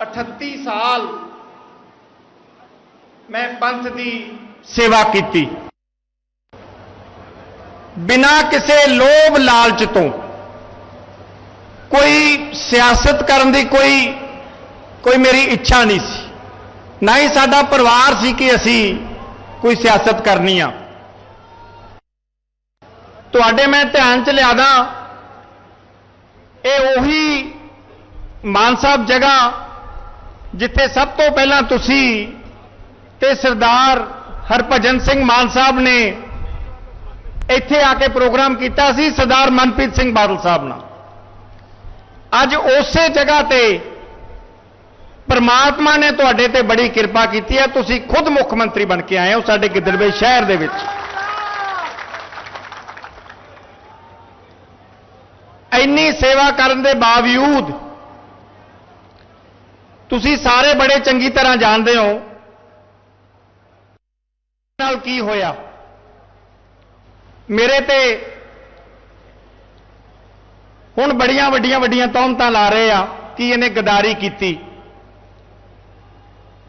38 ਸਾਲ ਮੈਂ ਪੰਥ ਦੀ ਸੇਵਾ ਕੀਤੀ। ਬਿਨਾਂ ਕਿਸੇ ਲੋਭ ਲਾਲਚ ਤੋਂ, ਕੋਈ ਸਿਆਸਤ ਕਰਨ ਦੀ ਕੋਈ ਕੋਈ ਮੇਰੀ ਇੱਛਾ ਨਹੀਂ ਸੀ। ਨਾ ਹੀ ਸਾਡਾ ਪਰਿਵਾਰ ਸੀ ਕਿ ਅਸੀਂ ਕੋਈ ਸਿਆਸਤ ਕਰਨੀ ਆ। ਤੁਹਾਡੇ ਮੈਂ ਧਿਆਨ ਚ ਲਿਆਦਾ, ਇਹ ਉਹੀ ਮਾਨ ਸਾਹਿਬ ਜਗ੍ਹਾ ਜਿੱਥੇ ਸਭ ਤੋਂ ਪਹਿਲਾਂ ਤੁਸੀਂ ਤੇ ਸਰਦਾਰ ਹਰਭਜਨ ਸਿੰਘ ਮਾਨ ਸਾਹਿਬ ਨੇ ਇੱਥੇ ਆ ਕੇ ਪ੍ਰੋਗਰਾਮ ਕੀਤਾ ਸੀ ਸਰਦਾਰ ਮਨਪ੍ਰੀਤ ਸਿੰਘ ਬਾਦਲ ਸਾਹਿਬ ਨਾਲ। ਅੱਜ ਉਸੇ ਜਗ੍ਹਾ ਤੇ ਪਰਮਾਤਮਾ ਨੇ ਤੁਹਾਡੇ ਤੇ ਬੜੀ ਕਿਰਪਾ ਕੀਤੀ ਹੈ। ਤੁਸੀਂ ਖੁਦ ਮੁੱਖ ਮੰਤਰੀ ਬਣ ਕੇ ਆਏ ਹੋ ਸਾਡੇ ਗਿੱਦੜਵੇ ਸ਼ਹਿਰ ਦੇ ਵਿੱਚ। ਇੰਨੀ ਸੇਵਾ ਕਰਨ ਦੇ ਬਾਵਜੂਦ ਤੁਸੀਂ ਸਾਰੇ ਬੜੇ ਚੰਗੀ ਤਰ੍ਹਾਂ ਜਾਣਦੇ ਹੋ ਨਾਲ ਕੀ ਹੋਇਆ। ਮੇਰੇ ਤੇ ਹੁਣ ਬੜੀਆਂ ਵੱਡੀਆਂ ਵੱਡੀਆਂ ਤੌਮਤਾਂ ਲਾ ਰਹੇ ਆ ਕਿ ਇਹਨੇ ਗਦਾਰੀ ਕੀਤੀ।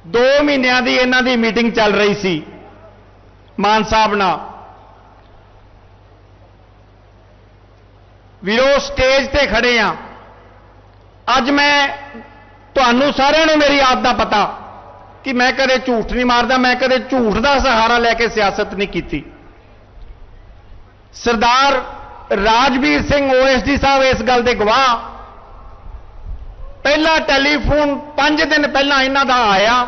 2 ਮਹੀਨਿਆਂ ਦੀ ਇਹਨਾਂ ਦੀ ਮੀਟਿੰਗ ਚੱਲ ਰਹੀ ਸੀ ਮਾਨ ਸਾਹਿਬ ਨਾਲ। ਵੀਰੋ, ਸਟੇਜ ਤੇ ਖੜੇ ਆ। ਅੱਜ ਮੈਂ ਤੁਹਾਨੂੰ ਸਾਰਿਆਂ ਨੂੰ ਮੇਰੀ ਆਪ ਦਾ ਪਤਾ ਕਿ ਮੈਂ ਕਦੇ ਝੂਠ ਨਹੀਂ ਮਾਰਦਾ, ਮੈਂ ਕਦੇ ਝੂਠ ਦਾ ਸਹਾਰਾ ਲੈ ਕੇ ਸਿਆਸਤ ਨਹੀਂ ਕੀਤੀ। ਸਰਦਾਰ ਰਾਜਵੀਰ ਸਿੰਘ ਓਐਸਡੀ ਸਾਹਿਬ ਇਸ ਗੱਲ ਦੇ ਗਵਾਹ। ਪਹਿਲਾ ਟੈਲੀਫੋਨ 5 ਦਿਨ ਪਹਿਲਾਂ ਇਹਨਾਂ ਦਾ ਆਇਆ।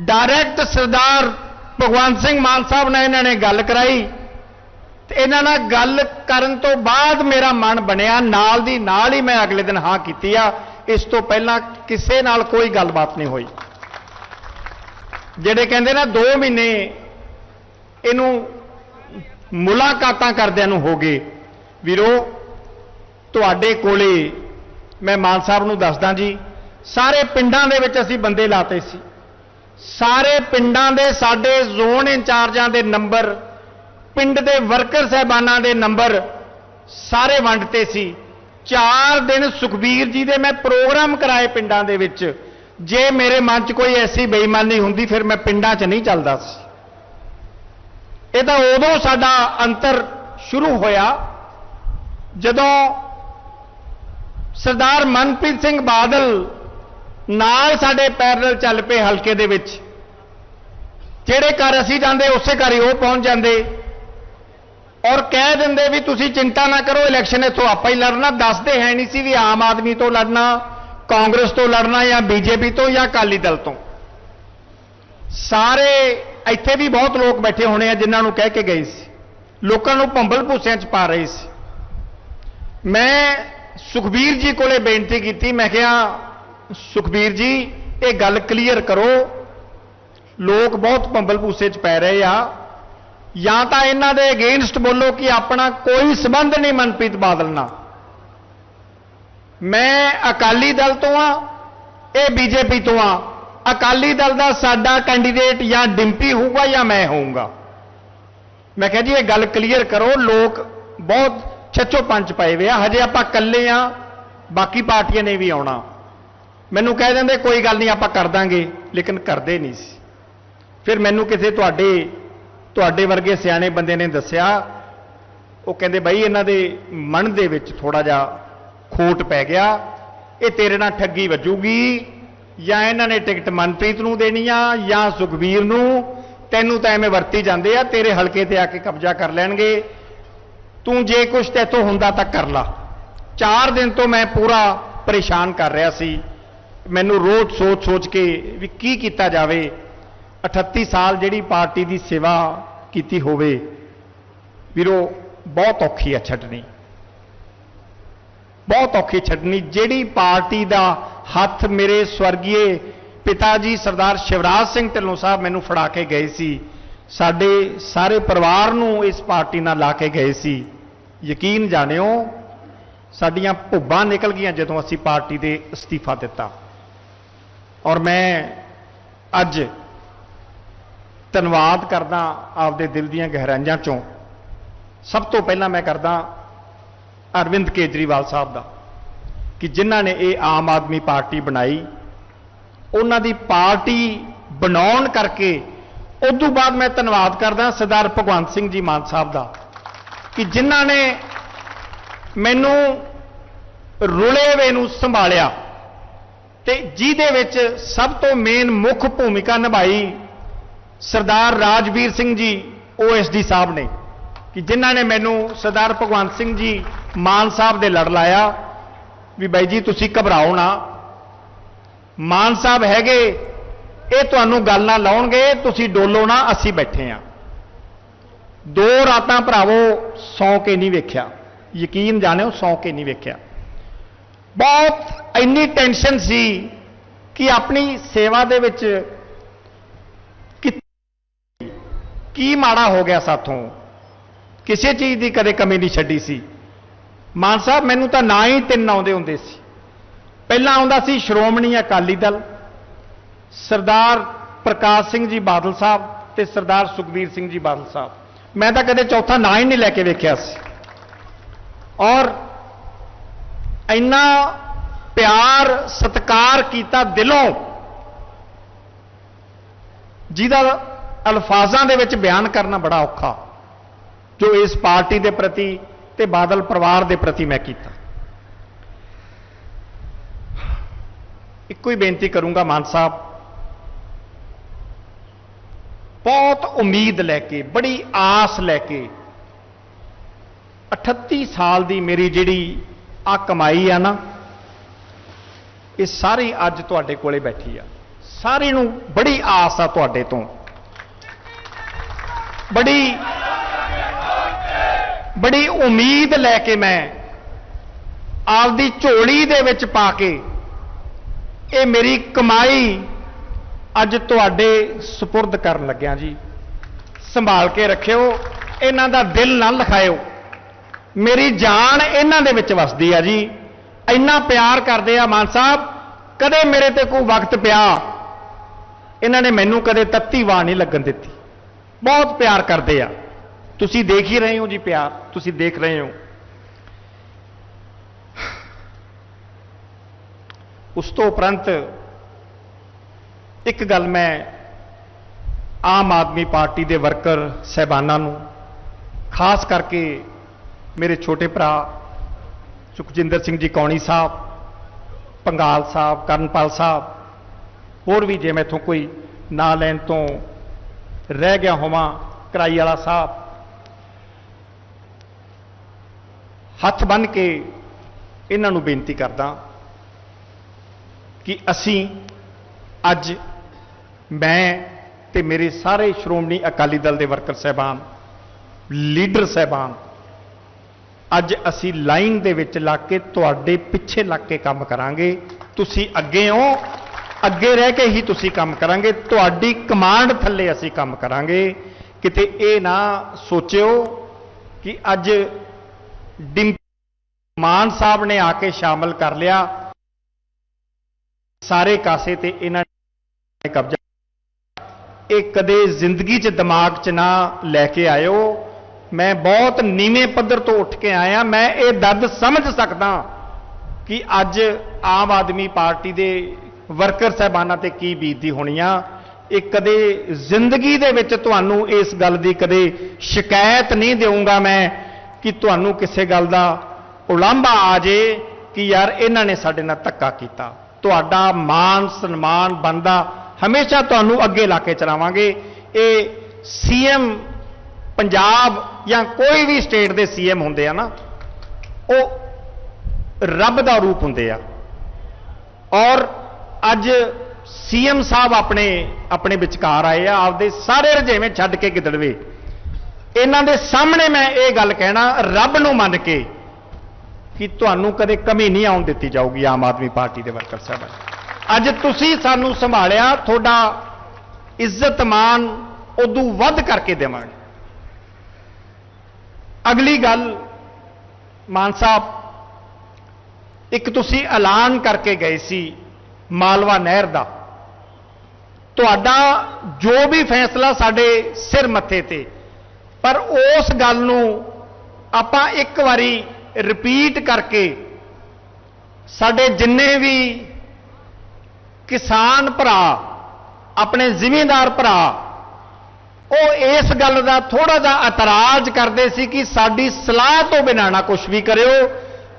ਡਾਇਰੈਕਟ ਸਰਦਾਰ ਭਗਵੰਤ ਸਿੰਘ ਮਾਨ ਸਾਹਿਬ ਨਾਲ ਇਹਨਾਂ ਨੇ ਗੱਲ ਕਰਾਈ। ਤੇ ਇਹਨਾਂ ਨਾਲ ਗੱਲ ਕਰਨ ਤੋਂ ਬਾਅਦ ਮੇਰਾ ਮਨ ਬਣਿਆ, ਨਾਲ ਦੀ ਨਾਲ ਹੀ ਮੈਂ ਅਗਲੇ ਦਿਨ ਹਾਂ ਕੀਤੀ ਆ। ਇਸ ਤੋਂ ਪਹਿਲਾਂ ਕਿਸੇ ਨਾਲ ਕੋਈ ਗੱਲਬਾਤ ਨਹੀਂ ਹੋਈ। ਜਿਹੜੇ ਕਹਿੰਦੇ ਨਾ 2 ਮਹੀਨੇ ਇਹਨੂੰ ਮੁਲਾਕਾਤਾਂ ਕਰਦਿਆਂ ਨੂੰ ਹੋ ਗਏ। ਵੀਰੋ, ਤੁਹਾਡੇ ਕੋਲੇ ਮੈਂ ਮਾਨ ਸਾਹਿਬ ਨੂੰ ਦੱਸਦਾ ਜੀ, ਸਾਰੇ ਪਿੰਡਾਂ ਦੇ ਵਿੱਚ ਅਸੀਂ ਬੰਦੇ ਲਾਤੇ ਸੀ। ਸਾਰੇ ਪਿੰਡਾਂ ਦੇ ਸਾਡੇ ਜ਼ੋਨ ਇੰਚਾਰਜਾਂ ਦੇ ਨੰਬਰ, ਪਿੰਡ ਦੇ ਵਰਕਰ ਸਹਿਬਾਨਾਂ ਦੇ ਨੰਬਰ ਸਾਰੇ ਵੰਡਤੇ ਸੀ। ਚਾਰ ਦਿਨ ਸੁਖਬੀਰ ਜੀ ਦੇ ਮੈਂ ਪ੍ਰੋਗਰਾਮ ਕਰਾਏ ਪਿੰਡਾਂ ਦੇ ਵਿੱਚ। ਜੇ ਮੇਰੇ ਮਨ 'ਚ ਕੋਈ ਐਸੀ ਬੇਈਮਾਨੀ ਹੁੰਦੀ, ਫਿਰ ਮੈਂ ਪਿੰਡਾਂ 'ਚ ਨਹੀਂ ਚੱਲਦਾ ਸੀ। ਇਹ ਤਾਂ ਉਦੋਂ ਸਾਡਾ ਅੰਤਰ ਸ਼ੁਰੂ ਹੋਇਆ, ਜਦੋਂ ਸਰਦਾਰ ਮਨਪ੍ਰੀਤ ਸਿੰਘ ਬਾਦਲ ਨਾਲ ਸਾਡੇ ਪੈਰਲਲ ਚੱਲ ਪਏ ਹਲਕੇ ਦੇ ਵਿੱਚ। ਜਿਹੜੇ ਘਰ ਅਸੀਂ ਜਾਂਦੇ, ਉਸੇ ਘਰ ਹੀ ਉਹ ਪਹੁੰਚ ਜਾਂਦੇ। ਔਰ ਕਹਿ ਦਿੰਦੇ ਵੀ ਤੁਸੀਂ ਚਿੰਤਾ ਨਾ ਕਰੋ ਇਲੈਕਸ਼ਨ ਇੱਥੋਂ ਆਪਾਂ ਹੀ ਲੜਨਾ। ਦੱਸਦੇ ਹੈ ਨਹੀਂ ਸੀ ਵੀ ਆਮ ਆਦਮੀ ਤੋਂ ਲੜਨਾ, ਕਾਂਗਰਸ ਤੋਂ ਲੜਨਾ ਜਾਂ ਬੀਜੇਪੀ ਤੋਂ ਜਾਂ ਅਕਾਲੀ ਦਲ ਤੋਂ। ਸਾਰੇ ਇੱਥੇ ਵੀ ਬਹੁਤ ਲੋਕ ਬੈਠੇ ਹੋਣੇ ਆ ਜਿਨ੍ਹਾਂ ਨੂੰ ਕਹਿ ਕੇ ਗਏ ਸੀ। ਲੋਕਾਂ ਨੂੰ ਭੰਬਲ ਭੂਸਿਆਂ 'ਚ ਪਾ ਰਹੇ ਸੀ। ਮੈਂ ਸੁਖਬੀਰ ਜੀ ਕੋਲੇ ਬੇਨਤੀ ਕੀਤੀ, ਮੈਂ ਕਿਹਾ, ਸੁਖਬੀਰ ਜੀ, ਇਹ ਗੱਲ ਕਲੀਅਰ ਕਰੋ। ਲੋਕ ਬਹੁਤ ਭੰਬਲ ਭੂਸੇ 'ਚ ਪੈ ਰਹੇ ਆ। ਜਾਂ ਤਾਂ ਇਹਨਾਂ ਦੇ ਅਗੇਂਸਟ ਬੋਲੋ ਕਿ ਆਪਣਾ ਕੋਈ ਸਬੰਧ ਨਹੀਂ ਮਨਪ੍ਰੀਤ ਬਾਦਲ ਨਾਲ। ਮੈਂ ਅਕਾਲੀ ਦਲ ਤੋਂ ਆ ਇਹ ਬੀਜੇਪੀ ਤੋਂ ਆ ਅਕਾਲੀ ਦਲ ਦਾ ਸਾਡਾ ਕੈਂਡੀਡੇਟ ਜਾਂ ਡਿੰਪੀ ਹੋਊਗਾ ਜਾਂ ਮੈਂ ਹੋਊਗਾ। ਮੈਂ ਕਿਹਾ ਜੀ, ਇਹ ਗੱਲ ਕਲੀਅਰ ਕਰੋ, ਲੋਕ ਬਹੁਤ ਛੱਚੋ ਪੰਜ ਪਏ ਵੇ ਆ। ਹਜੇ ਆਪਾਂ ਇਕੱਲੇ ਆ ਬਾਕੀ ਪਾਰਟੀਆਂ ਨੇ ਵੀ ਆਉਣਾ। ਮੈਨੂੰ ਕਹਿ ਦਿੰਦੇ, ਕੋਈ ਗੱਲ ਨਹੀਂ, ਆਪਾਂ ਕਰ ਦਾਂਗੇ, ਲੇਕਿਨ ਕਰਦੇ ਨਹੀਂ ਸੀ। ਫਿਰ ਮੈਨੂੰ ਕਿਸੇ ਤੁਹਾਡੇ ਤੁਹਾਡੇ ਵਰਗੇ ਸਿਆਣੇ ਬੰਦੇ ਨੇ ਦੱਸਿਆ, ਉਹ ਕਹਿੰਦੇ ਬਾਈ ਇਹਨਾਂ ਦੇ ਮਨ ਦੇ ਵਿੱਚ ਥੋੜਾ ਜਿਹਾ ਖੋਟ ਪੈ ਗਿਆ, ਇਹ ਤੇਰੇ ਨਾਲ ਠੱਗੀ ਵੱਜੂਗੀ, ਜਾਂ ਇਹਨਾਂ ਨੇ ਟਿਕਟ ਮਨਪ੍ਰੀਤ ਨੂੰ ਦੇਣੀ ਆ, ਜਾਂ ਸੁਖਬੀਰ ਨੂੰ, ਤੈਨੂੰ ਤਾਂ ਐਵੇਂ ਵਰਤੀ ਜਾਂਦੇ ਆ, ਤੇਰੇ ਹਲਕੇ ਤੇ ਆ ਕੇ ਕਬਜ਼ਾ ਕਰ ਲੈਣਗੇ, ਤੂੰ ਜੇ ਕੁਛ ਤੇਥੋਂ ਹੁੰਦਾ ਤਾਂ ਕਰ ਲਾ। 4 ਦਿਨ ਤੋਂ ਮੈਂ ਪੂਰਾ ਪਰੇਸ਼ਾਨ ਕਰ ਰਿਹਾ ਸੀ, ਮੈਨੂੰ ਰੋਜ਼ ਸੋਚ ਸੋਚ ਕੇ ਵੀ ਕੀ ਕੀਤਾ ਜਾਵੇ 38 ਸਾਲ ਜਿਹੜੀ ਪਾਰਟੀ ਦੀ ਸੇਵਾ ਕੀਤੀ ਹੋਵੇ, ਵੀਰੋ, ਬਹੁਤ ਔਖੀ ਹੈ ਛੱਡਣੀ। ਬਹੁਤ ਔਖੀ ਛੱਡਣੀ। ਜਿਹੜੀ ਪਾਰਟੀ ਦਾ ਹੱਥ ਮੇਰੇ ਸਵਰਗੀਏ ਪਿਤਾ ਜੀ ਸਰਦਾਰ ਸ਼ਿਵਰਾਜ ਸਿੰਘ ਢਿੱਲੋਂ ਸਾਹਿਬ ਮੈਨੂੰ ਫੜਾ ਕੇ ਗਏ ਸੀ, ਸਾਡੇ ਸਾਰੇ ਪਰਿਵਾਰ ਨੂੰ ਇਸ ਪਾਰਟੀ ਨਾਲ ਲਾ ਕੇ ਗਏ ਸੀ। ਯਕੀਨ ਜਾਣਿਓ, ਸਾਡੀਆਂ ਭੁੱਬਾਂ ਨਿਕਲ ਗਈਆਂ ਜਦੋਂ ਅਸੀਂ ਪਾਰਟੀ ਦੇ ਅਸਤੀਫਾ ਦਿੱਤਾ। ਔਰ ਮੈਂ ਅੱਜ ਧੰਨਵਾਦ ਕਰਦਾ ਆਪਦੇ ਦਿਲ ਦੀਆਂ ਗਹਿਰਾਈਆਂ ਚੋਂ। ਸਭ ਤੋਂ ਪਹਿਲਾਂ ਮੈਂ ਕਰਦਾ ਅਰਵਿੰਦ ਕੇਜਰੀਵਾਲ ਸਾਹਿਬ ਦਾ ਕਿ ਜਿਨ੍ਹਾਂ ਨੇ ਇਹ ਆਮ ਆਦਮੀ ਪਾਰਟੀ ਬਣਾਈ, ਉਹਨਾਂ ਦੀ ਪਾਰਟੀ ਬਣਾਉਣ ਕਰਕੇ ਉਦੋਂ ਬਾਅਦ ਮੈਂ ਧੰਨਵਾਦ ਕਰਦਾ ਸਰਦਾਰ ਭਗਵੰਤ ਸਿੰਘ ਜੀ ਮਾਨ ਸਾਹਿਬ ਦਾ ਕਿ ਜਿਨ੍ਹਾਂ ਨੇ ਮੈਨੂੰ ਰੁਲੇ ਵੇ ਨੂੰ ਸੰਭਾਲਿਆ ਤੇ ਜਿਹਦੇ ਵਿੱਚ ਸਭ ਤੋਂ ਮੇਨ ਮੁੱਖ ਭੂਮਿਕਾ ਨਿਭਾਈ ਸਰਦਾਰ ਰਾਜਵੀਰ ਸਿੰਘ ਜੀ ਓਐਸਡੀ ਸਾਹਿਬ ਨੇ, ਕਿ ਜਿਨ੍ਹਾਂ ਨੇ ਮੈਨੂੰ ਸਰਦਾਰ ਭਗਵੰਤ ਸਿੰਘ ਜੀ ਮਾਨ ਸਾਹਿਬ ਦੇ ਲੜ ਲਾਇਆ, ਵੀ ਬਾਈ ਜੀ ਤੁਸੀਂ ਘਬਰਾਓ ਨਾ। ਮਾਨ ਸਾਹਿਬ ਹੈਗੇ, ਇਹ ਤੁਹਾਨੂੰ ਗੱਲ ਨਾ ਲਾਉਣਗੇ, ਤੁਸੀਂ ਡੋਲੋ ਨਾ, ਅਸੀਂ ਬੈਠੇ ਆ। ਦੋ ਰਾਤਾਂ ਭਰਾਵੋ ਸੌ ਕੇ ਨਹੀਂ ਵੇਖਿਆ। ਯਕੀਨ ਜਾਣਿਓ ਸੌ ਕੇ ਨਹੀਂ ਵੇਖਿਆ। ਬਹੁਤ ਇੰਨੀ ਟੈਨਸ਼ਨ ਸੀ ਕਿ ਆਪਣੀ ਸੇਵਾ ਦੇ ਵਿੱਚ ਕਿ- ਕੀ ਮਾੜਾ ਹੋ ਗਿਆ ਸਾਥੋਂ? ਕਿਸੇ ਚੀਜ਼ ਦੀ ਕਦੇ ਕਮੀ ਨਹੀਂ ਛੱਡੀ ਸੀ। ਮਾਨ ਸਾਹਿਬ, ਮੈਨੂੰ ਤਾਂ ਨਾ ਹੀ ਤਿੰਨ ਆਉਂਦੇ ਹੁੰਦੇ ਸੀ। ਪਹਿਲਾਂ ਆਉਂਦਾ ਸੀ ਸ਼੍ਰੋਮਣੀ ਅਕਾਲੀ ਦਲ, ਸਰਦਾਰ ਪ੍ਰਕਾਸ਼ ਸਿੰਘ ਜੀ ਬਾਦਲ ਸਾਹਿਬ ਤੇ ਸਰਦਾਰ ਸੁਖਬੀਰ ਸਿੰਘ ਜੀ ਬਾਦਲ ਸਾਹਿਬ। ਮੈਂ ਤਾਂ ਕਦੇ ਚੌਥਾ ਨਾਂ ਹੀ ਨਹੀਂ ਲੈ ਕੇ ਵੇਖਿਆ ਸੀ। ਔਰ ਇੰਨਾ ਪਿਆਰ, ਸਤਿਕਾਰ ਕੀਤਾ ਦਿਲੋਂ, ਜਿਹਦਾ ਅਲਫਾਜ਼ਾਂ ਦੇ ਵਿੱਚ ਬਿਆਨ ਕਰਨਾ ਬੜਾ ਔਖਾ। ਜੋ ਇਸ ਪਾਰਟੀ ਦੇ ਪ੍ਰਤੀ ਤੇ ਬਾਦਲ ਪਰਿਵਾਰ ਦੇ ਪ੍ਰਤੀ ਮੈਂ ਕੀਤਾ। ਇੱਕੋ ਹੀ ਬੇਨਤੀ ਕਰੂੰਗਾ ਮਾਨ ਸਾਹਿਬ। ਬਹੁਤ ਉਮੀਦ ਲੈ ਕੇ, ਬੜੀ ਆਸ ਲੈ ਕੇ 38 ਸਾਲ ਦੀ ਮੇਰੀ ਜਿਹੜੀ ਆ ਕਮਾਈ ਆ ਨਾ, ਇਹ ਸਾਰੀ ਅੱਜ ਤੁਹਾਡੇ ਕੋਲੇ ਬੈਠੀ ਆ। ਸਾਰੀ ਨੂੰ ਬੜੀ ਆਸ ਆ ਤੁਹਾਡੇ ਤੋਂ। ਬੜੀ ਬੜੀ ਉਮੀਦ ਲੈ ਕੇ ਮੈਂ ਆਪਦੀ ਝੋਲੀ ਦੇ ਵਿੱਚ ਪਾ ਕੇ ਇਹ ਮੇਰੀ ਕਮਾਈ ਅੱਜ ਤੁਹਾਡੇ ਸਪੁਰਦ ਕਰਨ ਲੱਗਿਆ ਜੀ। ਸੰਭਾਲ ਕੇ ਰੱਖਿਓ, ਇਹਨਾਂ ਦਾ ਦਿਲ ਨਾ ਲਖਾਇਓ। ਮੇਰੀ ਜਾਨ ਇਹਨਾਂ ਦੇ ਵਿੱਚ ਵਸਦੀ ਆ ਜੀ। ਇੰਨਾ ਪਿਆਰ ਕਰਦੇ ਆ ਮਾਨ ਸਾਹਿਬ, ਕਦੇ ਮੇਰੇ ਤੇ ਕੋਈ ਵਕਤ ਪਿਆ। ਇਹਨਾਂ ਨੇ ਮੈਨੂੰ ਕਦੇ ਤੱਤੀ ਵਾਹ ਨਹੀਂ ਲੱਗਣ ਦਿੱਤੀ। ਬਹੁਤ ਪਿਆਰ ਕਰਦੇ ਆ। ਤੁਸੀਂ ਦੇਖ ਹੀ ਰਹੇ ਹੋ ਜੀ ਪਿਆਰ, ਤੁਸੀਂ ਦੇਖ ਰਹੇ ਹੋ। ਉਸ ਤੋਂ ਉਪਰੰਤ ਇੱਕ ਗੱਲ ਮੈਂ ਆਮ ਆਦਮੀ ਪਾਰਟੀ ਦੇ ਵਰਕਰ ਸਹਿਬਾਨਾਂ ਨੂੰ, ਖਾਸ ਕਰਕੇ ਮੇਰੇ ਛੋਟੇ ਭਰਾ ਸੁਖਜਿੰਦਰ ਸਿੰਘ ਜੀ ਕੌਣੀ ਸਾਹਿਬ, ਪੰਗਾਲ ਸਾਹਿਬ, ਕਰਨਪਾਲ ਸਾਹਿਬ, ਹੋਰ ਵੀ ਜੇ ਮੈਥੋਂ ਕੋਈ ਨਾਂ ਲੈਣ ਤੋਂ ਰਹਿ ਗਿਆ ਹੋਵਾਂ, ਕਰਾਈ ਵਾਲਾ ਸਾਹਿਬ। ਹੱਥ ਬੰਨ ਕੇ ਇਹਨਾਂ ਨੂੰ ਬੇਨਤੀ ਕਰਦਾ ਕਿ ਅਸੀਂ ਅੱਜ ਮੈਂ ਤੇ ਮੇਰੇ ਸਾਰੇ ਸ਼੍ਰੋਮਣੀ ਅਕਾਲੀ ਦਲ ਦੇ ਵਰਕਰ ਸਹਿਬਾਨ, ਲੀਡਰ ਸਹਿਬਾਨ, ਅੱਜ ਅਸੀਂ ਲਾਈਨ ਦੇ ਵਿੱਚ ਲੱਗ ਕੇ ਤੁਹਾਡੇ ਪਿੱਛੇ ਲੱਗ ਕੇ ਕੰਮ ਕਰਾਂਗੇ। ਤੁਸੀਂ ਅੱਗੇ ਹੋ ਅੱਗੇ ਰਹਿ ਕੇ ਹੀ ਤੁਸੀਂ ਕੰਮ ਕਰਾਂਗੇ। ਤੁਹਾਡੀ ਕਮਾਂਡ ਥੱਲੇ ਅਸੀਂ ਕੰਮ ਕਰਾਂਗੇ। ਕਿਤੇ ਇਹ ਨਾ ਸੋਚਿਓ ਕਿ ਅੱਜ ਡਿੰਪੀ ਮਾਨ ਸਾਹਿਬ ਨੇ ਆ ਕੇ ਸ਼ਾਮਲ ਕਰ ਲਿਆ। ਸਾਰੇ ਕਾਸੇ ਤੇ ਇਹਨਾਂ ਨੇ ਕਬਜ਼ਾ ਇਹ ਕਦੇ ਜ਼ਿੰਦਗੀ 'ਚ ਦਿਮਾਗ 'ਚ ਨਾ ਲੈ ਕੇ ਆਇਓ। ਮੈਂ ਬਹੁਤ ਨੀਵੇਂ ਪੱਧਰ ਤੋਂ ਉੱਠ ਕੇ ਆਇਆ। ਮੈਂ ਇਹ ਦਰਦ ਸਮਝ ਸਕਦਾ ਕਿ ਅੱਜ ਆਮ ਆਦਮੀ ਪਾਰਟੀ ਦੇ ਵਰਕਰ ਸਹਿਬਾਨਾਂ ਤੇ ਕੀ ਬੀਤਦੀ ਹੋਣੀ ਆ? ਇਹ ਕਦੇ ਜ਼ਿੰਦਗੀ ਦੇ ਵਿੱਚ ਤੁਹਾਨੂੰ ਇਸ ਗੱਲ ਦੀ ਕਦੇ ਸ਼ਿਕਾਇਤ ਨਹੀਂ ਦੇਵਾਂਗਾ ਮੈਂ ਕਿ ਤੁਹਾਨੂੰ ਕਿਸੇ ਗੱਲ ਦਾ ਉਲਾਂਭਾ ਆ ਜੇ ਕਿ ਯਾਰ ਇਹਨਾਂ ਨੇ ਸਾਡੇ ਨਾਲ ਧੱਕਾ ਕੀਤਾ। ਤੁਹਾਡਾ ਮਾਨ ਸਨਮਾਨ ਬੰਦਾ ਹਮੇਸ਼ਾ ਤੁਹਾਨੂੰ ਅੱਗੇ ਲਾ ਕੇ ਚਲਾਵਾਂਗੇ। ਇਹ ਸੀਐਮ ਪੰਜਾਬ ਜਾਂ ਕੋਈ ਵੀ ਸਟੇਟ ਦੇ ਸੀਐਮ ਹੁੰਦੇ ਆ ਨਾ, ਉਹ ਰੱਬ ਦਾ ਰੂਪ ਹੁੰਦੇ ਆ। ਔਰ ਅੱਜ ਸੀਐਮ ਸਾਹਿਬ ਆਪਣੇ ਆਪਣੇ ਵਿਚਕਾਰ ਆਏ ਆ, ਆਪਦੇ ਸਾਰੇ ਰਜੇਵੇਂ ਛੱਡ ਕੇ ਗਿੱਦੜਵੇ ਇਹਨਾਂ ਦੇ ਸਾਹਮਣੇ ਮੈਂ ਇਹ ਗੱਲ ਕਹਿਣਾ, ਰੱਬ ਨੂੰ ਮੰਨ ਕੇ ਕਿ ਤੁਹਾਨੂੰ ਕਦੇ ਕਮੀ ਨਹੀਂ ਆਉਣ ਦਿੱਤੀ ਜਾਊਗੀ ਆਮ ਆਦਮੀ ਪਾਰਟੀ ਦੇ ਵਰਕਰ ਸਾਹਿਬ ਅੱਜ ਤੁਸੀਂ ਸਾਨੂੰ ਸੰਭਾਲਿਆ, ਤੁਹਾਡਾ ਇੱਜ਼ਤ ਮਾਨ ਉਦੋਂ ਵੱਧ ਕਰਕੇ ਦੇਵਾਂਗੇ। ਅਗਲੀ ਗੱਲ, ਮਾਨ ਸਾਹਿਬ, ਇੱਕ ਤੁਸੀਂ ਐਲਾਨ ਕਰਕੇ ਗਏ ਸੀ ਮਾਲਵਾ ਨਹਿਰ ਦਾ। ਤੁਹਾਡਾ ਜੋ ਵੀ ਫੈਸਲਾ ਸਾਡੇ ਸਿਰ ਮੱਥੇ ਤੇ, ਪਰ ਉਸ ਗੱਲ ਨੂੰ ਆਪਾਂ ਇੱਕ ਵਾਰੀ ਰਿਪੀਟ ਕਰਕੇ ਸਾਡੇ ਜਿੰਨੇ ਵੀ ਕਿਸਾਨ ਭਰਾ, ਆਪਣੇ ਜ਼ਿਮੀਂਦਾਰ ਭਰਾ, ਉਹ ਇਸ ਗੱਲ ਦਾ ਥੋੜਾ ਜਿਹਾ ਇਤਰਾਜ਼ ਕਰਦੇ ਸੀ ਕਿ ਸਾਡੀ ਸਲਾਹ ਤੋਂ ਬਿਨਾਂ ਨਾ ਕੁਝ ਵੀ ਕਰਿਓ।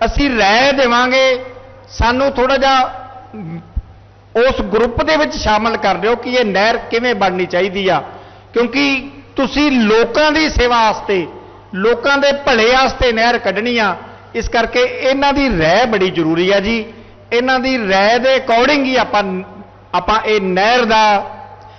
ਅਸੀਂ ਰਾਏ ਦੇਵਾਂਗੇ, ਸਾਨੂੰ ਥੋੜਾ ਜਿਹਾ ਉਸ ਗਰੁੱਪ ਦੇ ਵਿੱਚ ਸ਼ਾਮਲ ਕਰ ਦਿਓ ਕਿ ਇਹ ਨਹਿਰ ਕਿਵੇਂ ਬਣਨੀ ਚਾਹੀਦੀ ਆ। ਕਿਉਂਕਿ ਤੁਸੀਂ ਲੋਕਾਂ ਦੀ ਸੇਵਾ ਵਾਸਤੇ, ਲੋਕਾਂ ਦੇ ਭਲੇ ਵਾਸਤੇ ਨਹਿਰ ਕੱਢਣੀ ਆ। ਇਸ ਕਰਕੇ ਇਹਨਾਂ ਦੀ ਰਹਿ ਬੜੀ ਜ਼ਰੂਰੀ ਆ ਜੀ। ਇਹਨਾਂ ਦੀ ਰਹਿ ਦੇ ਅਕੋਰਡਿੰਗ ਹੀ ਆਪਾਂ ਆਪਾਂ ਇਹ ਨਹਿਰ ਦਾ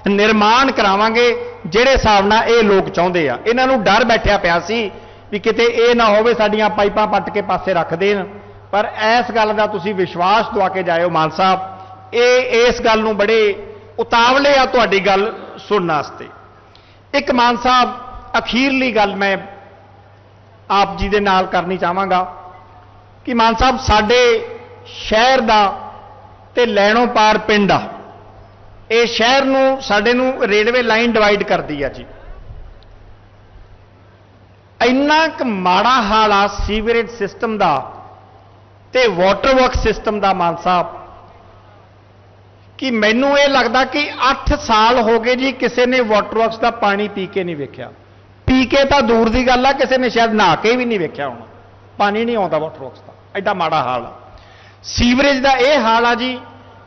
ਨਿਰਮਾਣ ਕਰਾਵਾਂਗੇ, ਜਿਹੜੇ ਹਿਸਾਬ ਨਾਲ ਇਹ ਲੋਕ ਚਾਹੁੰਦੇ ਆ। ਇਹਨਾਂ ਨੂੰ ਡਰ ਬੈਠਿਆ ਪਿਆ ਸੀ ਵੀ ਕਿਤੇ ਇਹ ਨਾ ਹੋਵੇ ਸਾਡੀਆਂ ਪਾਈਪਾਂ ਪੱਟ ਕੇ ਪਾਸੇ ਰੱਖ ਦੇਣ। ਪਰ ਇਸ ਗੱਲ ਦਾ ਤੁਸੀਂ ਵਿਸ਼ਵਾਸ ਦਵਾ ਕੇ ਜਾਇਓ ਮਾਨ ਸਾਹਿਬ। ਇਹ, ਇਸ ਗੱਲ ਨੂੰ ਬੜੇ ਉਤਾਵਲੇ ਆ ਤੁਹਾਡੀ ਗੱਲ ਸੁਣਨ ਵਾਸਤੇ। ਇੱਕ ਮਾਨ ਸਾਹਿਬ, ਅਖੀਰਲੀ ਗੱਲ ਮੈਂ ਆਪ ਜੀ ਦੇ ਨਾਲ ਕਰਨੀ ਚਾਹਾਂਗਾ ਕਿ ਮਾਨ ਸਾਹਿਬ, ਸਾਡੇ ਸ਼ਹਿਰ ਦਾ ਤੇ ਲੈਣੋਂ ਪਾਰ ਪਿੰਡ ਆ। ਇਹ ਸ਼ਹਿਰ ਨੂੰ, ਸਾਡੇ ਨੂੰ ਰੇਲਵੇ ਲਾਈਨ ਡਿਵਾਈਡ ਕਰਦੀ ਆ ਜੀ। ਇੰਨਾ ਕੁ ਮਾੜਾ ਹਾਲ ਆ ਸੀਵਰੇਜ ਸਿਸਟਮ ਦਾ ਤੇ ਵਾਟਰ ਵਰਕ ਸਿਸਟਮ ਦਾ ਮਾਨ ਸਾਹਿਬ ਕਿ ਮੈਨੂੰ ਇਹ ਲੱਗਦਾ ਕਿ 8 ਸਾਲ ਹੋ ਗਏ ਜੀ ਕਿਸੇ ਨੇ ਵਾਟਰਵਰਕਸ ਦਾ ਪਾਣੀ ਪੀ ਕੇ ਨਹੀਂ ਵੇਖਿਆ। ਪੀ ਕੇ ਤਾਂ ਦੂਰ ਦੀ ਗੱਲ ਆ, ਕਿਸੇ ਨੇ ਸ਼ਾਇਦ ਨਹਾ ਕੇ ਵੀ ਨਹੀਂ ਵੇਖਿਆ ਹੋਣਾ। ਪਾਣੀ ਨਹੀਂ ਆਉਂਦਾ ਵਾਟਰਵਰਕਸ ਦਾ, ਐਡਾ ਮਾੜਾ ਹਾਲ ਆ। ਸੀਵਰੇਜ ਦਾ ਇਹ ਹਾਲ ਆ ਜੀ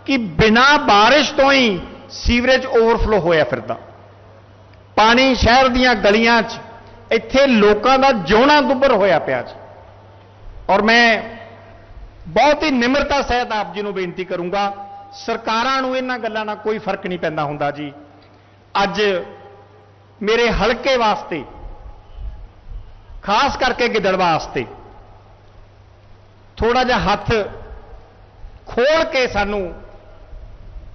ਕਿ ਬਿਨਾਂ ਬਾਰਿਸ਼ ਤੋਂ ਹੀ ਸੀਵਰੇਜ ਓਵਰਫਲੋ ਹੋਇਆ ਫਿਰਦਾ। ਪਾਣੀ ਸ਼ਹਿਰ ਦੀਆਂ ਗਲੀਆਂ 'ਚ, ਇੱਥੇ ਲੋਕਾਂ ਦਾ ਜਿਉਣਾ ਦੁੱਬਰ ਹੋਇਆ ਪਿਆ ਜੀ ਔਰ ਮੈਂ ਬਹੁਤ ਹੀ ਨਿਮਰਤਾ ਸਹਿਤ ਆਪ ਜੀ ਨੂੰ ਬੇਨਤੀ ਕਰੂੰਗਾ ਸਰਕਾਰਾਂ ਨੂੰ ਇਹਨਾਂ ਗੱਲਾਂ ਨਾਲ ਕੋਈ ਫ਼ਰਕ ਨਹੀਂ ਪੈਂਦਾ ਹੁੰਦਾ ਜੀ। ਅੱਜ ਮੇਰੇ ਹਲਕੇ ਵਾਸਤੇ, ਖਾਸ ਕਰਕੇ ਗਿੱਦੜ ਵਾਸਤੇ ਥੋੜਾ ਜਿਹਾ ਹੱਥ ਖੋਲ ਕੇ ਸਾਨੂੰ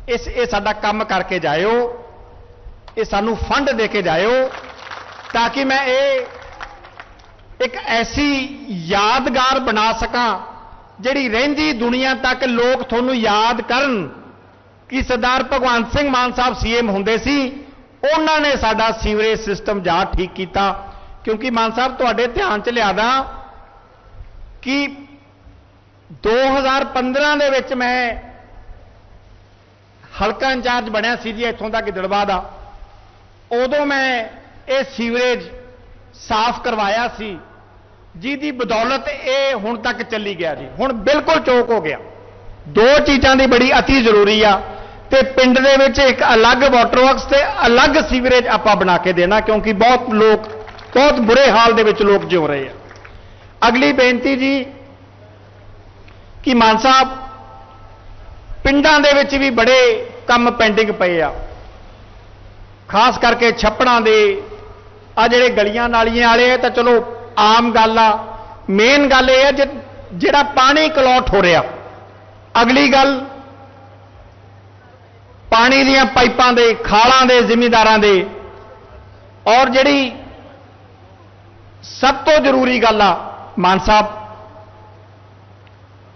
ਇਸ, ਇਹ ਸਾਡਾ ਕੰਮ ਕਰਕੇ ਜਾਇਓ, ਇਹ ਸਾਨੂੰ ਫੰਡ ਦੇ ਕੇ ਜਾਇਓ, ਤਾਂ ਕਿ ਮੈਂ ਇਹ ਇੱਕ ਐਸੀ ਯਾਦਗਾਰ ਬਣਾ ਸਕਾਂ ਜਿਹੜੀ ਰਹਿੰਦੀ ਦੁਨੀਆ ਤੱਕ ਲੋਕ ਤੁਹਾਨੂੰ ਯਾਦ ਕਰਨ ਕਿ ਸਰਦਾਰ ਭਗਵੰਤ ਸਿੰਘ ਮਾਨ ਸਾਹਿਬ ਸੀਐਮ ਹੁੰਦੇ ਸੀ, ਉਹਨਾਂ ਨੇ ਸਾਡਾ ਸੀਵਰੇਜ ਸਿਸਟਮ ਜਾ ਠੀਕ ਕੀਤਾ। ਕਿਉਂਕਿ ਮਾਨ ਸਾਹਿਬ, ਤੁਹਾਡੇ ਧਿਆਨ ਚ ਲਿਆਦਾ ਕਿ 2015 ਦੇ ਵਿੱਚ ਮੈਂ ਹਲਕਾ ਇੰਚਾਰਜ ਬਣਿਆ ਸੀ ਜੀ, ਇੱਥੋਂ ਦਾ ਗਿੱਦੜਵਾ ਦਾ। ਉਦੋਂ ਮੈਂ ਇਹ ਸੀਵਰੇਜ ਸਾਫ਼ ਕਰਵਾਇਆ ਸੀ। ਜਿਹਦੀ ਬਦੌਲਤ ਇਹ ਹੁਣ ਤੱਕ ਚੱਲੀ ਗਿਆ ਜੀ। ਹੁਣ ਬਿਲਕੁਲ ਚੋਕ ਹੋ ਗਿਆ। ਦੋ ਚੀਜ਼ਾਂ ਦੀ ਬੜੀ ਅਤੀ ਜ਼ਰੂਰੀ ਆ ਤੇ ਪਿੰਡ ਦੇ ਵਿੱਚ ਇੱਕ ਅਲੱਗ ਵਾਟਰ ਵਰਕਸ ਤੇ ਅਲੱਗ ਸੀਵਰੇਜ ਆਪਾਂ ਬਣਾ ਕੇ ਦੇਣਾ ਕਿਉਂਕਿ ਬਹੁਤ ਲੋਕ, ਬਹੁਤ ਬੁਰੇ ਹਾਲ ਦੇ ਵਿੱਚ ਲੋਕ ਜਿਉ ਰਹੇ ਆ। ਅਗਲੀ ਬੇਨਤੀ ਜੀ ਕਿ ਮਾਨ ਸਾਹਿਬ, ਪਿੰਡਾਂ ਦੇ ਵਿੱਚ ਵੀ ਬੜੇ ਕੰਮ ਪੈਂਡਿੰਗ ਪਏ ਆ। ਖਾਸ ਕਰਕੇ ਛੱਪੜਾਂ ਦੇ, ਆ ਜਿਹੜੇ ਗਲੀਆਂ ਨਾਲੀਆਂ ਵਾਲੇ ਆ ਤਾਂ ਚਲੋ ਆਮ ਗੱਲ ਆ। ਮੇਨ ਗੱਲ ਇਹ ਹੈ ਜੇ, ਜਿਹੜਾ ਪਾਣੀ ਕਲੌਟ ਹੋ ਰਿਹਾ। ਅਗਲੀ ਗੱਲ, ਪਾਣੀ ਦੀਆਂ ਪਾਈਪਾਂ ਦੇ, ਖਾਲਾਂ ਦੇ, ਜ਼ਿਮੀਂਦਾਰਾਂ ਦੇ। ਔਰ ਜਿਹੜੀ ਸਭ ਤੋਂ ਜ਼ਰੂਰੀ ਗੱਲ ਆ, ਮਾਨ ਸਾਹਿਬ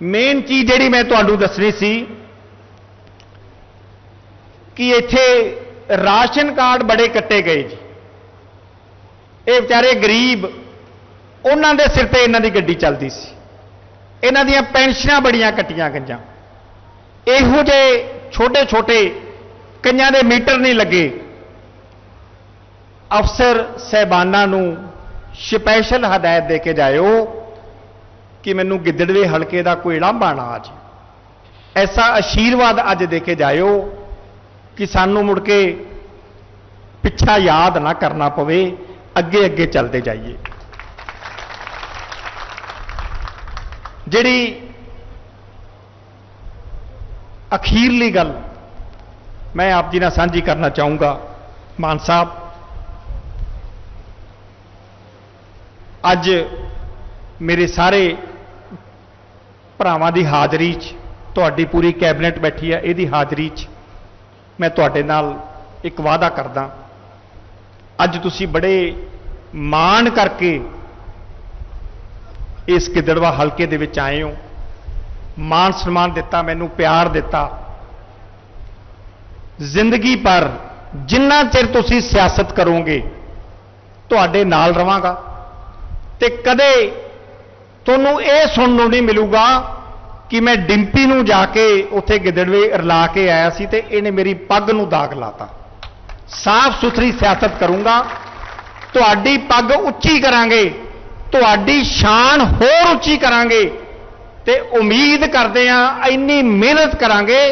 ਮੇਨ ਚੀਜ਼ ਜਿਹੜੀ ਮੈਂ ਤੁਹਾਨੂੰ ਦੱਸਣੀ ਸੀ ਕਿ ਇੱਥੇ ਰਾਸ਼ਨ ਕਾਰਡ ਬੜੇ ਕੱਟੇ ਗਏ ਜੀ। ਇਹ ਵਿਚਾਰੇ ਗਰੀਬ ਉਹਨਾਂ ਦੇ ਸਿਰ ਤੇ ਇਹਨਾਂ ਦੀ ਗੱਡੀ ਚੱਲਦੀ ਸੀ। ਇਹਨਾਂ ਦੀਆਂ ਪੈਨਸ਼ਨਾਂ ਬੜੀਆਂ ਕੱਟੀਆਂ ਗਈਆਂ। ਇਹੋ ਜਿਹੇ ਛੋਟੇ ਛੋਟੇ ਕਈਆਂ ਦੇ ਮੀਟਰ ਨਹੀਂ ਲੱਗੇ। ਅਫਸਰ ਸਹਿਬਾਨਾਂ ਨੂੰ ਸਪੈਸ਼ਲ ਹਦਾਇਤ ਦੇ ਕੇ ਜਾਇਓ ਕਿ ਮੈਨੂੰ ਗਿੱਦੜਵੇ ਹਲਕੇ ਦਾ ਕੋਈ ਲਾਂਭਾ ਨਾ ਆ ਜੇ ਐਸਾ ਆਸ਼ੀਰਵਾਦ ਅੱਜ ਦੇ ਕੇ ਜਾਇਓ ਕਿ ਸਾਨੂੰ ਮੁੜ ਕੇ ਪਿੱਛਾ ਯਾਦ ਨਾ ਕਰਨਾ ਪਵੇ। ਅੱਗੇ ਅੱਗੇ ਚੱਲਦੇ ਜਾਈਏ। ਜਿਹੜੀ ਅਖੀਰਲੀ ਗੱਲ ਮੈਂ ਆਪ ਜੀ ਨਾਲ ਸਾਂਝੀ ਕਰਨਾ ਚਾਹੂੰਗਾ, ਮਾਨ ਸਾਹਿਬ। ਅੱਜ ਮੇਰੇ ਸਾਰੇ ਭਰਾਵਾਂ ਦੀ ਹਾਜ਼ਰੀ 'ਚ, ਤੁਹਾਡੀ ਪੂਰੀ ਕੈਬਨਿਟ ਬੈਠੀ ਹੈ, ਇਹਦੀ ਹਾਜ਼ਰੀ 'ਚ ਮੈਂ ਤੁਹਾਡੇ ਨਾਲ ਇੱਕ ਵਾਅਦਾ ਕਰਦਾ। ਅੱਜ ਤੁਸੀਂ ਬੜੇ ਮਾਣ ਕਰਕੇ ਇਸ ਗਿੱਦੜਵਾ ਹਲਕੇ ਦੇ ਵਿੱਚ ਆਏ ਹੋ। ਮਾਣ ਸਨਮਾਨ ਦਿੱਤਾ, ਮੈਨੂੰ ਪਿਆਰ ਦਿੱਤਾ। ਜ਼ਿੰਦਗੀ ਪਰ ਜਿੰਨਾ ਚਿਰ ਤੁਸੀਂ ਸਿਆਸਤ ਕਰੋਗੇ, ਤੁਹਾਡੇ ਨਾਲ ਰਵਾਂਗਾ। ਤੇ ਕਦੇ ਤੁਹਾਨੂੰ ਇਹ ਸੁਣਨ ਨੂੰ ਨਹੀਂ ਮਿਲੂਗਾ ਕਿ ਮੈਂ ਡਿੰਪੀ ਨੂੰ ਜਾ ਕੇ ਉੱਥੇ ਗਿੱਦੜਵੇ ਰਲਾ ਕੇ ਆਇਆ ਸੀ ਤੇ ਇਹਨੇ ਮੇਰੀ ਪੱਗ ਨੂੰ ਦਾਗ ਲਾਤਾ। ਸਾਫ਼ ਸੁਥਰੀ ਸਿਆਸਤ ਕਰੂੰਗਾ, ਤੁਹਾਡੀ ਪੱਗ ਉੱਚੀ ਕਰਾਂਗੇ। ਤੁਹਾਡੀ ਸ਼ਾਨ ਹੋਰ ਉੱਚੀ ਕਰਾਂਗੇ ਤੇ ਉਮੀਦ ਕਰਦੇ ਆ ਇੰਨੀ ਮਿਹਨਤ ਕਰਾਂਗੇ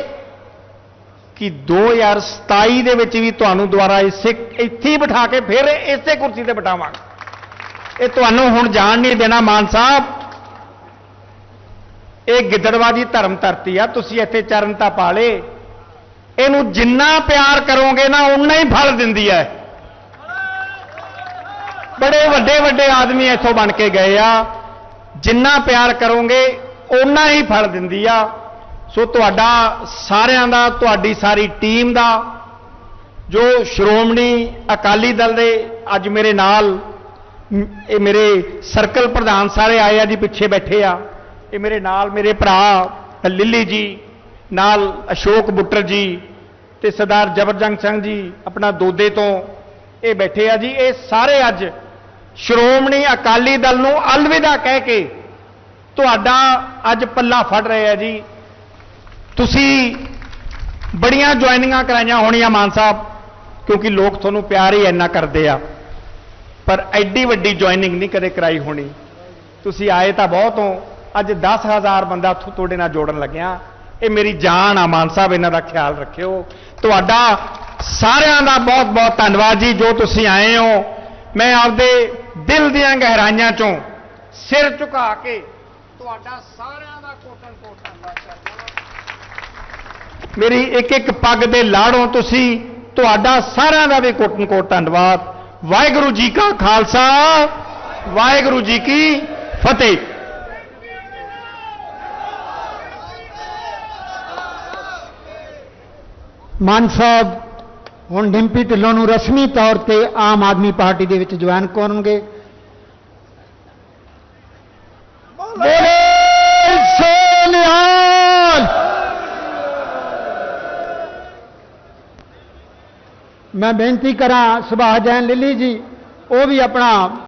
ਕਿ 2027 ਦੇ ਵਿੱਚ ਵੀ ਤੁਹਾਨੂੰ ਦੁਬਾਰਾ ਇਸੇ ਇੱਥੇ ਹੀ ਬਿਠਾ ਕੇ ਫਿਰ ਇਸੇ ਕੁਰਸੀ ਤੇ ਬਿਠਾਵਾਂਗੇ। ਇਹ ਤੁਹਾਨੂੰ ਹੁਣ ਜਾਣ ਨਹੀਂ ਦੇਣਾ ਮਾਨ ਸਾਹਿਬ। ਇਹ ਗਿੱਦੜਵਾਦੀ ਧਰਮ ਧਰਤੀ ਆ, ਤੁਸੀਂ ਇੱਥੇ ਚਰਨ ਤਾਂ ਪਾ ਲੇ ਇਹਨੂੰ ਜਿੰਨਾ ਪਿਆਰ ਕਰੋਗੇ ਨਾ ਉਨਾ ਹੀ ਫਲ ਦਿੰਦੀ ਹੈ। ਬੜੇ ਵੱਡੇ ਵੱਡੇ ਆਦਮੀ ਇੱਥੋਂ ਬਣ ਕੇ ਗਏ ਆ। ਜਿੰਨਾ ਪਿਆਰ ਕਰੋਗੇ, ਓਨਾ ਹੀ ਫਲ ਦਿੰਦੀ ਆ। ਸੋ ਤੁਹਾਡਾ ਸਾਰਿਆਂ ਦਾ, ਤੁਹਾਡੀ ਸਾਰੀ ਟੀਮ ਦਾ, ਜੋ ਸ਼੍ਰੋਮਣੀ ਅਕਾਲੀ ਦਲ ਦੇ ਅੱਜ ਮੇਰੇ ਨਾਲ, ਇਹ ਮੇਰੇ ਸਰਕਲ ਪ੍ਰਧਾਨ ਸਾਰੇ ਆਏ ਆ ਜੀ, ਪਿੱਛੇ ਬੈਠੇ ਆ। ਇਹ ਮੇਰੇ ਨਾਲ ਮੇਰੇ ਭਰਾ ਲਿੱਲੀ ਜੀ, ਨਾਲ ਅਸ਼ੋਕ ਬੁੱਟਰ ਜੀ ਤੇ ਸਰਦਾਰ ਜਬਰਜੰਗ ਸਿੰਘ ਜੀ, ਆਪਣਾ ਦੋਦੇ ਤੋਂ ਇਹ ਬੈਠੇ ਆ ਜੀ। ਇਹ ਸਾਰੇ ਅੱਜ ਸ਼੍ਰੋਮਣੀ ਅਕਾਲੀ ਦਲ ਨੂੰ ਅਲਵਿਦਾ ਕਹਿ ਕੇ ਤੁਹਾਡਾ ਅੱਜ ਪੱਲਾ ਫੜ ਰਹੇ ਆ ਜੀ। ਤੁਸੀਂ ਬੜੀਆਂ ਜੁਆਇਨਿੰਗਾਂ ਕਰਾਈਆਂ ਹੋਣੀਆਂ ਮਾਨ ਸਾਹਿਬ, ਕਿਉਂਕਿ ਲੋਕ ਤੁਹਾਨੂੰ ਪਿਆਰ ਹੀ ਇੰਨਾ ਕਰਦੇ ਆ। ਪਰ ਐਡੀ ਵੱਡੀ ਜੁਆਇਨਿੰਗ ਨਹੀਂ ਕਦੇ ਕਰਾਈ ਹੋਣੀ। ਤੁਸੀਂ ਆਏ ਤਾਂ ਬਹੁਤ ਹੋ। ਅੱਜ 10000 ਬੰਦਾ ਥੋ- ਤੁਹਾਡੇ ਨਾਲ ਜੋੜਨ ਲੱਗਿਆ। ਇਹ ਮੇਰੀ ਜਾਨ ਆ ਮਾਨ ਸਾਹਿਬ, ਇਹਨਾਂ ਦਾ ਖਿਆਲ ਰੱਖਿਓ। ਤੁਹਾਡਾ ਸਾਰਿਆਂ ਦਾ ਬਹੁਤ ਬਹੁਤ ਧੰਨਵਾਦ ਜੀ, ਜੋ ਤੁਸੀਂ ਆਏ ਹੋ। ਮੈਂ ਆਪਦੇ ਦਿਲ ਦੀਆਂ ਗਹਿਰਾਈਆਂ ਚੋਂ ਸਿਰ ਝੁਕਾ ਕੇ ਤੁਹਾਡਾ ਸਾਰਿਆਂ ਦਾ ਕੋਟਨ ਕੋਟ ਧੰਨਵਾਦ ਕਰਦਾ ਮੇਰੀ ਇੱਕ ਇੱਕ ਪੱਗ ਦੇ ਲਾੜੋਂ ਤੁਸੀਂ ਤੁਹਾਡਾ ਸਾਰਿਆਂ ਦਾ ਵੀ ਕੋਟਨ ਕੋਟ ਧੰਨਵਾਦ। ਵਾਹਿਗੁਰੂ ਜੀ ਕਾ ਖਾਲਸਾ, ਵਾਹਿਗੁਰੂ ਜੀ ਕੀ ਫਤਿਹ। ਮਾਨ ਸਾਹਿਬ ਹੁਣ ਡਿੰਪੀ ਢਿੱਲੋਂ ਨੂੰ ਰਸਮੀ ਤੌਰ ਤੇ ਆਮ ਆਦਮੀ ਪਾਰਟੀ ਦੇ ਵਿੱਚ ਜੁਆਇਨ ਕਰਨਗੇ ਬੋਲੇ ਸੋਨਿਹਾਲ ਮੈਂ ਬੇਨਤੀ ਕਰਾਂ ਸੁਭਾਸ਼ ਜੈਨ, ਲਿੱਲੀ ਜੀ, ਉਹ ਵੀ ਆਪਣਾ